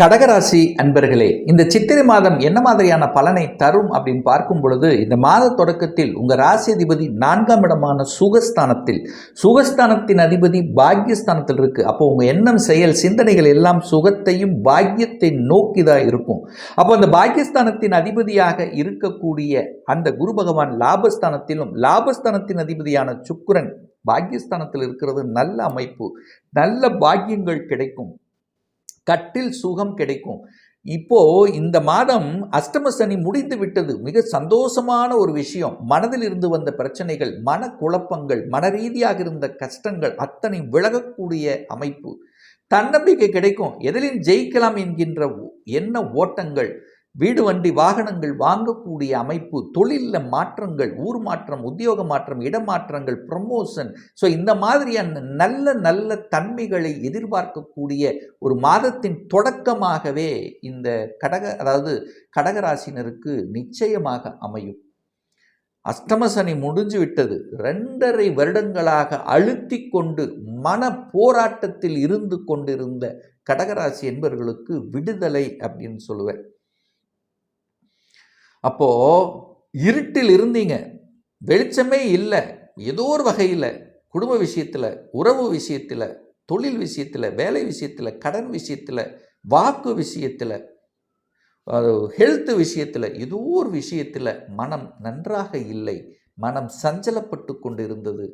கடகராசி அன்பர்களே இந்த சித்திரை மாதம் என்ன மாதிரியான பலனை தரும் அப்படின்னு பார்க்கும் பொழுது இந்த மாத தொடக்கத்தில் உங்கள் ராசி அதிபதி நான்காம் இடமான சுகஸ்தானத்தில் சுகஸ்தானத்தின் அதிபதி பாக்யஸ்தானத்தில் இருக்கு. அப்போ உங்கள் எண்ணம் செயல் சிந்தனைகள் எல்லாம் சுகத்தையும் பாக்கியத்தை நோக்கி தான் இருக்கும். அப்போ அந்த பாக்கியஸ்தானத்தின் அதிபதியாக இருக்கக்கூடிய அந்த குரு பகவான் லாபஸ்தானத்திலும் லாபஸ்தானத்தின் அதிபதியான சுக்கரன் பாக்கியஸ்தானத்தில் இருக்கிறது நல்ல அமைப்பு நல்ல பாக்கியங்கள் கிடைக்கும். கட்டில் சுகம் கிடைக்கும். இப்போ இந்த மாதம் அஷ்டம சனி முடிந்து விட்டது. மிக சந்தோஷமான ஒரு விஷயம். மனதில் இருந்து வந்த பிரச்சனைகள் மன குழப்பங்கள் மன ரீதியாக இருந்த கஷ்டங்கள் அத்தனை விலகக்கூடிய அமைப்பு. தன்னம்பிக்கை கிடைக்கும். எதிலும் ஜெயிக்கலாம் என்கின்ற என்ன ஓட்டங்கள் வீடு வண்டி வாகனங்கள் வாங்கக்கூடிய அமைப்பு தொழிலில் மாற்றங்கள் ஊர் மாற்றம் உத்தியோக மாற்றம் இடமாற்றங்கள் ப்ரமோஷன் ஸோ இந்த மாதிரியான நல்ல நல்ல தன்மைகளை எதிர்பார்க்கக்கூடிய ஒரு மாதத்தின் தொடக்கமாகவே இந்த கடக அதாவது கடகராசினருக்கு நிச்சயமாக அமையும். அஷ்டமசனி முடிஞ்சு விட்டது. ரெண்டரை வருடங்களாக அழுத்தி கொண்டு மன போராட்டத்தில் இருந்து கொண்டிருந்த கடகராசி என்பவர்களுக்கு விடுதலை அப்படின்னு சொல்லுவேன். அப்போது இருட்டில் இருந்தீங்க. வெளிச்சமே இல்லை. ஏதோ ஒரு வகையில் குடும்ப விஷயத்தில் உறவு விஷயத்தில் தொழில் விஷயத்தில் வேலை விஷயத்தில் கடன் விஷயத்தில் வாக்கு விஷயத்தில் ஹெல்த் விஷயத்தில் ஏதோ ஒரு விஷயத்தில் மனம் நன்றாக இல்லை. மனம் சஞ்சலப்பட்டு கொண்டு இருந்தது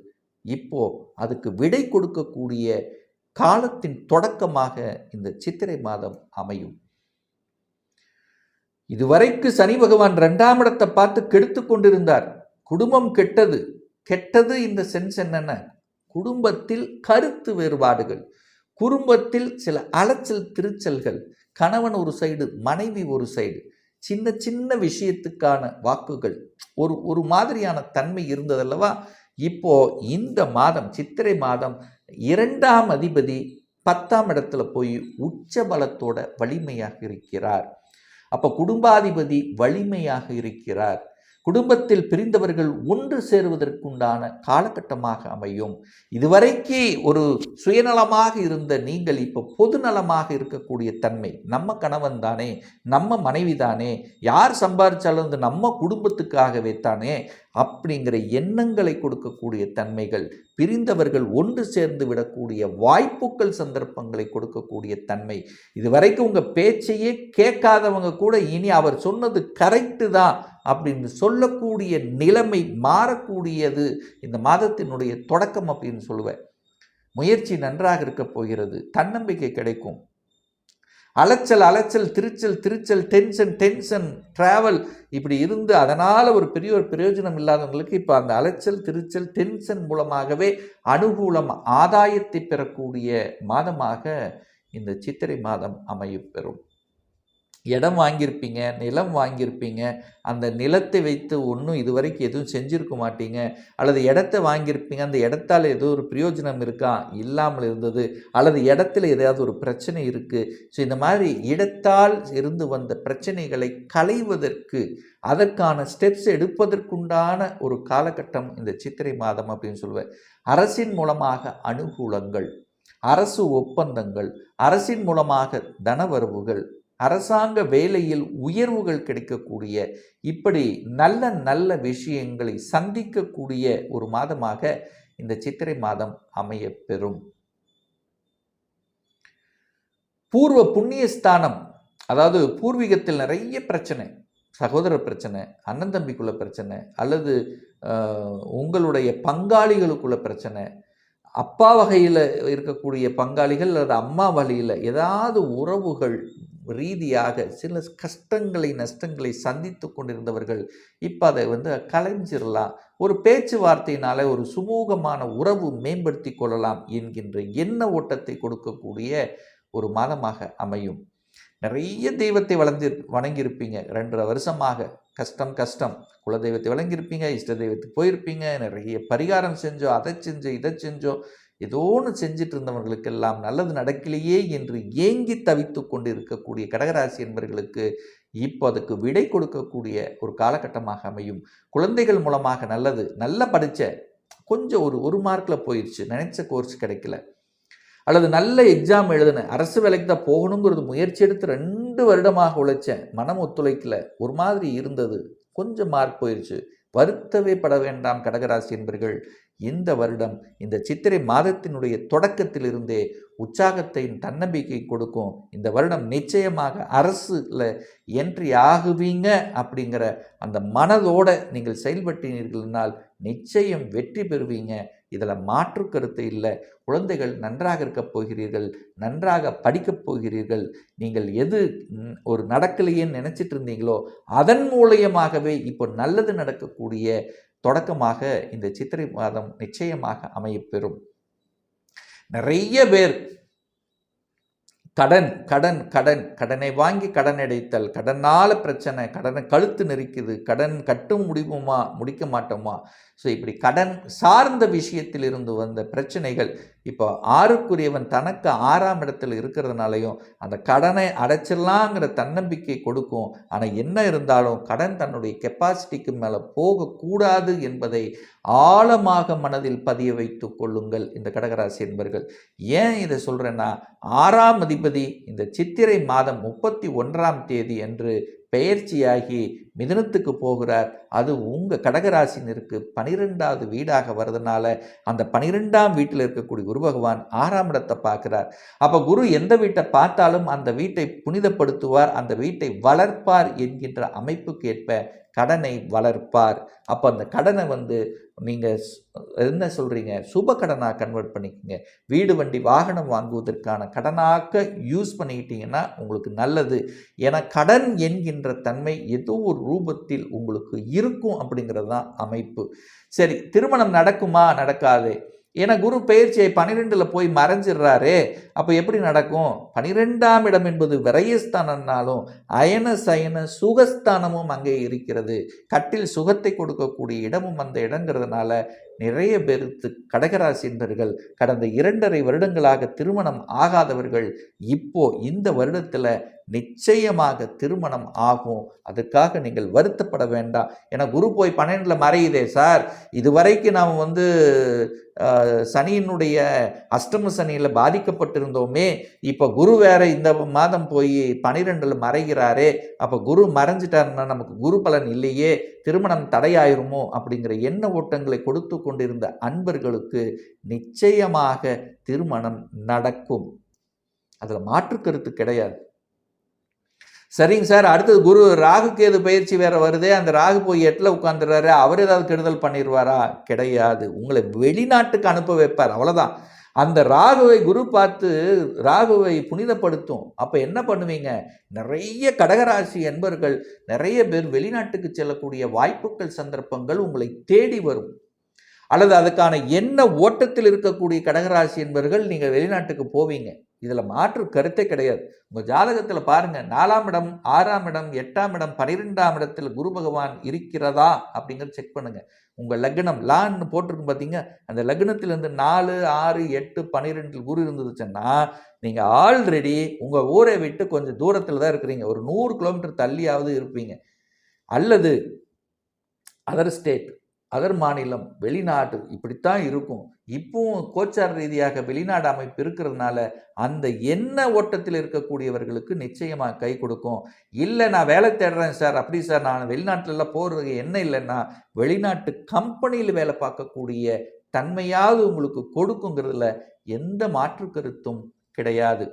இப்போ அதுக்கு விடை கொடுக்கக்கூடிய காலத்தின் தொடக்கமாக இந்த சித்திரை மாதம் அமையும். இதுவரைக்கு சனி பகவான் ரெண்டாம் இடத்தை பார்த்து கெடுத்து கொண்டிருந்தார். குடும்பம் கெட்டது. கெட்டது இந்த சென்ஸ் என்னென்ன? குடும்பத்தில் கருத்து வேறுபாடுகள். குடும்பத்தில் சில அலைச்சல் திருச்சல்கள். கணவன் ஒரு சைடு மனைவி ஒரு சைடு சின்ன சின்ன விஷயத்துக்கான வாக்குகள். ஒரு ஒரு மாதிரியான தன்மை இருந்ததல்லவா? இப்போ இந்த மாதம் சித்திரை மாதம் இரண்டாம் அதிபதி பத்தாம் இடத்துல போய் உச்ச பலத்தோட வலிமையாக இருக்கிறார். அப்போ குடும்பாதிபதி வலிமையாக இருக்கிறார். குடும்பத்தில் பிரிந்தவர்கள் ஒன்று சேருவதற்குண்டான காலகட்டமாக அமையும். இதுவரைக்கு ஒரு சுயநலமாக இருந்த நீங்கள் இப்போ பொதுநலமாக இருக்கக்கூடிய தன்மை நம்ம கணவன் தானே நம்ம மனைவி தானே யார் சம்பாதிச்சாலும் வந்து நம்ம குடும்பத்துக்காகவே தானே அப்படிங்கிற எண்ணங்களை கொடுக்கக்கூடிய தன்மைகள் பிரிந்தவர்கள் ஒன்று சேர்ந்து விடக்கூடிய வாய்ப்புகள் சந்தர்ப்பங்களை கொடுக்கக்கூடிய தன்மை. இதுவரைக்கும் உங்கள் பேச்சையே கேட்காதவங்க கூட இனி அவர் சொன்னது கரெக்டு தான். அப்படின்னு சொல்லக்கூடிய நிலைமை மாறக்கூடியது இந்த மாதத்தினுடைய தொடக்கம் அப்படின்னு சொல்லுவேன். முயற்சி நன்றாக இருக்க போகிறது. தன்னம்பிக்கை கிடைக்கும். அலைச்சல் அலைச்சல் திருச்சல் திருச்சல் டென்ஷன் டென்ஷன் ட்ராவல் இப்படி இருந்து அதனால் ஒரு பெரிய ஒரு பிரயோஜனம் இல்லாதவங்களுக்கு இப்போ அந்த அலைச்சல் திருச்சல் டென்ஷன் மூலமாகவே அனுகூலம் ஆதாயத்தை பெறக்கூடிய மாதமாக இந்த சித்திரை மாதம் அமையப்பெறும் பெறும். இடம் வாங்கியிருப்பீங்க நிலம் வாங்கியிருப்பீங்க. அந்த நிலத்தை வைத்து ஒன்றும் இது வரைக்கும் எதுவும் செஞ்சுருக்க மாட்டீங்க. அல்லது இடத்த வாங்கியிருப்பீங்க. அந்த இடத்தால் ஏதோ ஒரு பிரயோஜனம் இருக்கா? இல்லாமல் இருந்தது. அல்லது இடத்துல ஏதாவது ஒரு பிரச்சனை இருக்குது ஸோ இந்த மாதிரி இடத்தால் இருந்து வந்த பிரச்சனைகளை களைவதற்கு அதற்கான ஸ்டெப்ஸ் எடுப்பதற்குண்டான ஒரு காலகட்டம் இந்த சித்திரை மாதம் அப்படின்னு சொல்லுவேன். அரசின் மூலமாக அனுகூலங்கள் அரசு ஒப்பந்தங்கள் அரசின் மூலமாக தனவரவுகள் அரசாங்க வேலையில் உயர்வுகள் கிடைக்கக்கூடிய இப்படி நல்ல நல்ல விஷயங்களை சந்திக்கக்கூடிய ஒரு மாதமாக இந்த சித்திரை மாதம் அமைய பெறும் பூர்வ புண்ணியஸ்தானம் அதாவது பூர்வீகத்தில் நிறைய பிரச்சனை சகோதர பிரச்சனை அண்ணன் தம்பிக்குள்ள பிரச்சனை அல்லது உங்களுடைய பங்காளிகளுக்குள்ள பிரச்சனை அப்பா வகையில் இருக்கக்கூடிய பங்காளிகள் அல்லது அம்மா வழியில் ஏதாவது உறவுகள் ரீதியாக சில கஷ்டங்களை நஷ்டங்களை சந்தித்து கொண்டிருந்தவர்கள் இப்போ அதை வந்து கலைஞ்சிடலாம் ஒரு பேச்சுவார்த்தையினால ஒரு சுமூகமான உறவு மேம்படுத்தி கொள்ளலாம் என்கின்ற எண்ண ஓட்டத்தை கொடுக்கக்கூடிய ஒரு மாதமாக அமையும். நிறைய தெய்வத்தை வளர்ந்து வணங்கியிருப்பீங்க. ரெண்டரை வருஷமாக. கஷ்டம் கஷ்டம். குலதெய்வத்தை வழங்கியிருப்பீங்க இஷ்ட தெய்வத்துக்கு போயிருப்பீங்க. நிறைய பரிகாரம் செஞ்சோம் அதை செஞ்சோம் இதை செஞ்சோம். ஏதோ ஒன்று செஞ்சிட்டு இருந்தவர்களுக்கெல்லாம் நல்லது நடக்கலையே என்று ஏங்கி தவித்து கொண்டு இருக்கக்கூடிய கடகராசி என்பவர்களுக்கு இப்போ அதுக்கு விடை கொடுக்கக்கூடிய ஒரு காலகட்டமாக அமையும். குழந்தைகள் மூலமாக நல்லது நல்லா படித்த கொஞ்சம் ஒரு ஒரு மார்க்கில் போயிடுச்சு நினைச்ச கோர்ஸ் கிடைக்கல. அல்லது நல்ல எக்ஸாம் எழுதினேன் அரசு வேலைக்கு தான் போகணுங்கிறது முயற்சி எடுத்து ரெண்டு வருடமாக உழைச்சேன். மனம் ஒத்துழைக்கல. ஒரு மாதிரி இருந்தது. கொஞ்சம் மார்க் போயிடுச்சு வருத்தவே பட வேண்டாம் கடகராசி என்பர்கள். இந்த வருடம் இந்த சித்திரை மாதத்தினுடைய தொடக்கத்திலிருந்தே உற்சாகத்தையும் தன்னம்பிக்கை கொடுக்கும். இந்த வருடம் நிச்சயமாக அரசுல என்ட்ரி ஆகுவீங்க அப்படிங்கிற அந்த மனதோடு நீங்கள் செயல்பட்டீர்கள்னால் நிச்சயம் வெற்றி பெறுவீங்க. இதில் மாற்று கருத்து இல்லை. குழந்தைகள் நன்றாக இருக்கப் போகிறீர்கள் நன்றாக படிக்கப் போகிறீர்கள். நீங்கள் எது ஒரு நடக்கலையேன்னு நினச்சிட்டு இருந்தீங்களோ அதன் மூலியமாகவே இப்போ நல்லது நடக்கக்கூடிய தொடக்கமாக இந்த சித்திரை மாதம் நிச்சயமாக அமையப்பெறும் நிறைய பேர் கடன் கடன் கடன். கடனை வாங்கி கடன் அடைத்தல் கடனால் பிரச்சனை. கடனை கழுத்து நெரிக்குது. கடன் கட்டும் முடியுமா? முடிக்க மாட்டோமா? ஸோ இப்படி கடன் சார்ந்த விஷயத்தில் இருந்து வந்த பிரச்சனைகள் இப்போ ஆறுக்குரியவன் தனக்கு ஆறாம் இடத்தில் இருக்கிறதுனாலையும் அந்த கடனை அடைச்சிடலாங்கிற தன்னம்பிக்கை கொடுக்கும். ஆனால் என்ன இருந்தாலும் கடன் தன்னுடைய கெப்பாசிட்டிக்கு மேலே போகக்கூடாது என்பதை ஆழமாக மனதில் பதிய வைத்து கொள்ளுங்கள் இந்த கடகராசி என்பர்கள். ஏன் இதை சொல்கிறேன்னா ஆறாம் மதிப்பு அதிபதி இந்த சித்திரை மாதம் முப்பத்தி ஒன்றாம் தேதி அன்று பெயர்ச்சியாகி மிதனத்துக்கு போகிறார். அது உங்கள் கடகராசினருக்கு பனிரெண்டாவது வீடாக வர்றதுனால அந்த பனிரெண்டாம் வீட்டில் இருக்கக்கூடிய குரு பகவான் ஆறாம் இடத்தை பார்க்குறார். அப்போ குரு எந்த வீட்டை பார்த்தாலும் அந்த வீட்டை புனிதப்படுத்துவார் அந்த வீட்டை வளர்ப்பார் என்கின்ற அமைப்புக்கு ஏற்ப கடனை வளர்ப்பார். அப்போ அந்த கடனை வந்து நீங்கள் என்ன சொல்கிறீங்க சுப கடனாக கன்வெர்ட் பண்ணிக்கோங்க. வீடு வண்டி வாகனம் வாங்குவதற்கான கடனாக யூஸ் பண்ணிக்கிட்டீங்கன்னா உங்களுக்கு நல்லது. ஏன்னா கடன் என்கின்ற தன்மை ஏதோ ஒரு ரூபத்தில் உங்களுக்கு இருக்கும் அப்படிங்கிறது தான் அமைப்பு. சரி திருமணம் நடக்குமா? நடக்காது. ஏன்னா குரு பெயர்ச்சியை பனிரெண்டில் போய் மறைஞ்சிடுறாரே. அப்போ எப்படி நடக்கும்? பனிரெண்டாம் இடம் என்பது விரயஸ்தானம்னாலும் அயன சயன சுகஸ்தானமும் அங்கே இருக்கிறது. கட்டில் சுகத்தை கொடுக்கக்கூடிய இடமும் அந்த இடங்கிறதுனால நிறைய பேருக்கு கடகராசி என்பர்கள் கடந்த இரண்டரை வருடங்களாக திருமணம் ஆகாதவர்கள் இப்போ இந்த வருடத்தில் நிச்சயமாக திருமணம் ஆகும். அதுக்காக நீங்கள் வருத்தப்பட வேண்டாம். ஏன்னா குரு போய் பன்னெண்டில் மறையுதே சார். இதுவரைக்கும் நாம் வந்து சனியினுடைய அஷ்டம சனியில் பாதிக்கப்பட்டிருந்தோமே. இப்போ குரு வேற இந்த மாதம் போய் பனிரெண்டில் மறைகிறாரே. அப்போ குரு மறைஞ்சிட்டாருன்னா நமக்கு குரு பலன் இல்லையே. திருமணம் தடையாயிருமோ? அப்படிங்கிற எண்ண ஓட்டங்களை கொடுத்து கொண்டிருந்த அன்பர்களுக்கு நிச்சயமாக திருமணம் நடக்கும். அதில் மாற்று கருத்து கிடையாது. சரிங்க சார் அடுத்தது குரு ராகு கேது பயிற்சி வேற வருதே அந்த ராகு போய் எட்டில் உட்காந்துடுறாரு அவர் ஏதாவது கெடுதல் பண்ணிடுவாரா கிடையாது. உங்களை வெளிநாட்டுக்கு அனுப்ப வைப்பார் அவ்வளோதான் அந்த ராகுவை குரு பார்த்து ராகுவை புனிதப்படுத்தும். அப்போ என்ன பண்ணுவீங்க? நிறைய கடகராசி என்பர்கள் நிறைய பேர் வெளிநாட்டுக்கு செல்லக்கூடிய வாய்ப்புகள் சந்தர்ப்பங்கள் உங்களை தேடி வரும். அல்லது அதுக்கான என்ன ஓட்டத்தில் இருக்கக்கூடிய கடகராசி என்பர்கள் நீங்கள் வெளிநாட்டுக்கு போவீங்க. இதில் மாற்று கருத்தே கிடையாது. உங்கள் ஜாதகத்தில் பாருங்கள் நாலாம் இடம் ஆறாம் இடம் எட்டாம் இடம் பன்னிரெண்டாம் இடத்தில் குரு பகவான் இருக்கிறதா அப்படிங்கிறத செக் பண்ணுங்கள் உங்கள் லக்னம் லான்னு போட்டிருக்கு பார்த்தீங்க அந்த லக்னத்திலேருந்து நாலு ஆறு எட்டு பன்னிரெண்டில் குரு இருந்துச்சுன்னா நீங்கள் ஆல்ரெடி உங்கள் ஊரை விட்டு கொஞ்சம் தூரத்தில் தான் இருக்கிறீங்க. ஒரு நூறு கிலோமீட்டர் தள்ளியாவது இருப்பீங்க. அல்லது அதர் ஸ்டேட் அதர் மாநிலம் வெளிநாடு இப்படித்தான் இருக்கும். இப்பவும் கோச்சார் ரீதியாக வெளிநாடு அமைப்பு இருக்கிறதுனால அந்த என்ன ஓட்டத்தில் இருக்கக்கூடியவர்களுக்கு நிச்சயமாக கை கொடுக்கும். இல்லை நான் வேலை தேடுறேன் சார். அப்படி சார் நான் வெளிநாட்டிலலாம் போகிறது என்ன இல்லைன்னா வெளிநாட்டு கம்பெனியில் வேலை பார்க்கக்கூடிய தன்மையாவது உங்களுக்கு கொடுக்குங்கிறதுல எந்த மாற்று கருத்தும் கிடையாது.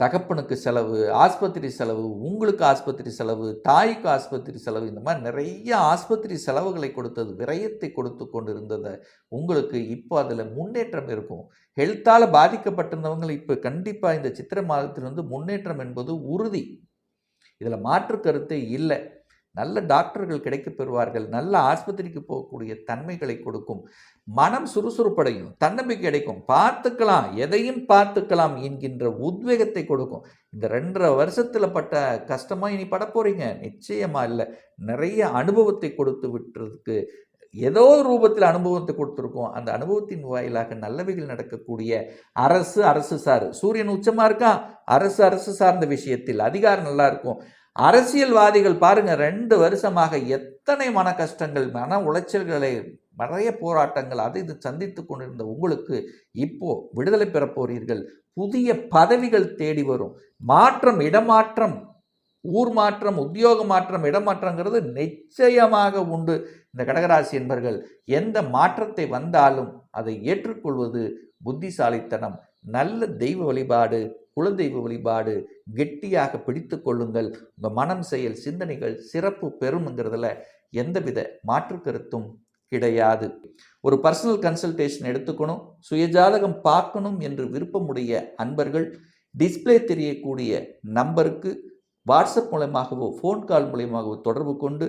தகப்பனுக்கு செலவு ஆஸ்பத்திரி செலவு உங்களுக்கு ஆஸ்பத்திரி செலவு தாய்க்கு ஆஸ்பத்திரி செலவு இந்த மாதிரி நிறைய ஆஸ்பத்திரி செலவுகளை கொடுத்தது விரயத்தை கொடுத்து கொண்டு இருந்ததை உங்களுக்கு இப்போ அதில் முன்னேற்றம் இருக்கும். ஹெல்த்தால் பாதிக்கப்பட்டிருந்தவங்க இப்போ கண்டிப்பாக இந்த சித்திரை மாதத்திலிருந்து முன்னேற்றம் என்பது உறுதி. இதில் மாற்று கருத்தே இல்லை. நல்ல டாக்டர்கள் கிடைக்கப் பெறுவார்கள் நல்ல ஆஸ்பத்திரிக்கு போகக்கூடிய தன்மைகளை கொடுக்கும். மனம் சுறுசுறுப்படையும் தன்னம்பிக்கை கிடைக்கும் பார்த்துக்கலாம் எதையும் பார்த்துக்கலாம் என்கின்ற உத்வேகத்தை கொடுக்கும். இந்த ரெண்டரை வருஷத்தில் பட்ட கஷ்டமாக இனி பட போகிறீங்க நிச்சயமாக இல்லை. நிறைய அனுபவத்தை கொடுத்து விட்டுறதுக்கு ஏதோ ரூபத்தில் அனுபவத்தை கொடுத்துருக்கோம். அந்த அனுபவத்தின் வாயிலாக நல்லவைகள் நடக்கக்கூடிய அரசு அரசு சார். சூரியன் உச்சமாக இருக்கான் அரசு அரசு சார்ந்த விஷயத்தில். அதிகாரம் நல்லா இருக்கும். அரசியல்வாதிகள் பாருங்க ரெண்டு வருஷமாக எத்தனை மன கஷ்டங்கள் மன உளைச்சல்களை நிறைய போராட்டங்கள் அது இது சந்தித்து கொண்டிருந்த உங்களுக்கு இப்போ விடுதலை பெறப் போறீர்கள். புதிய பதவிகள் தேடி வரும். மாற்றம் இடமாற்றம் ஊர் மாற்றம் உத்தியோக மாற்றம் இடமாற்றங்கிறது நிச்சயமாக உண்டு. இந்த கடகராசி என்பர்கள் எந்த மாற்றத்தை வந்தாலும் அதை ஏற்றுக்கொள்வது புத்திசாலித்தனம் நல்ல தெய்வ வழிபாடு குலதெய்வ வழிபாடு கெட்டியாக பிடித்து கொள்ளுங்கள். உங்கள் மனம் செயல் சிந்தனைகள் சிறப்பு பெறும்ங்கிறதுல எந்தவித மாற்று கருத்தும் கிடையாது. ஒரு பர்சனல் கன்சல்டேஷன் எடுத்துக்கணும் சுயஜாதகம் பார்க்கணும் என்று விருப்பமுடைய அன்பர்கள் டிஸ்பிளே தெரியக்கூடிய நம்பருக்கு வாட்ஸ்அப் மூலயமாகவோ ஃபோன் கால் மூலியமாகவோ தொடர்பு கொண்டு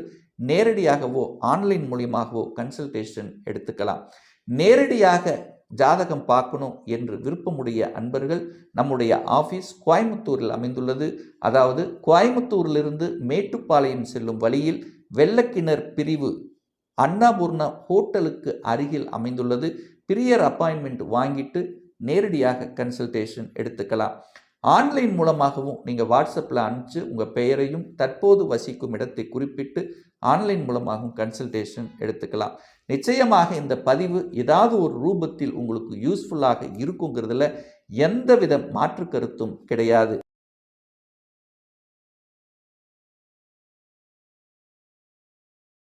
நேரடியாகவோ ஆன்லைன் மூலியமாகவோ கன்சல்டேஷன் எடுத்துக்கலாம். நேரடியாக ஜாதகம் பார்க்கணும் என்று விருப்பமுடைய அன்பர்கள் நம்முடைய ஆஃபீஸ் கோயம்புத்தூரில் அமைந்துள்ளது. அதாவது கோயம்புத்தூரிலிருந்து மேட்டுப்பாளையம் செல்லும் வழியில் வெள்ளக்கிணர் பிரிவு அன்னபூர்ண ஹோட்டலுக்கு அருகில் அமைந்துள்ளது. பிரியர் அப்பாயின்மெண்ட் வாங்கிட்டு நேரடியாக கன்சல்டேஷன் எடுத்துக்கலாம். ஆன்லைன் மூலமாகவும் நீங்கள் வாட்ஸ்அப்பில் அனுப்பிச்சு உங்கள் பெயரையும் தற்போது வசிக்கும் இடத்தை குறிப்பிட்டு ஆன்லைன் மூலமாகவும் கன்சல்டேஷன் எடுத்துக்கலாம். நிச்சயமாக இந்த பதிவு ஏதாவது ஒரு ரூபத்தில் உங்களுக்கு யூஸ்ஃபுல்லாக இருக்குங்கிறதுல எந்தவித மாற்று கருத்தும் கிடையாது.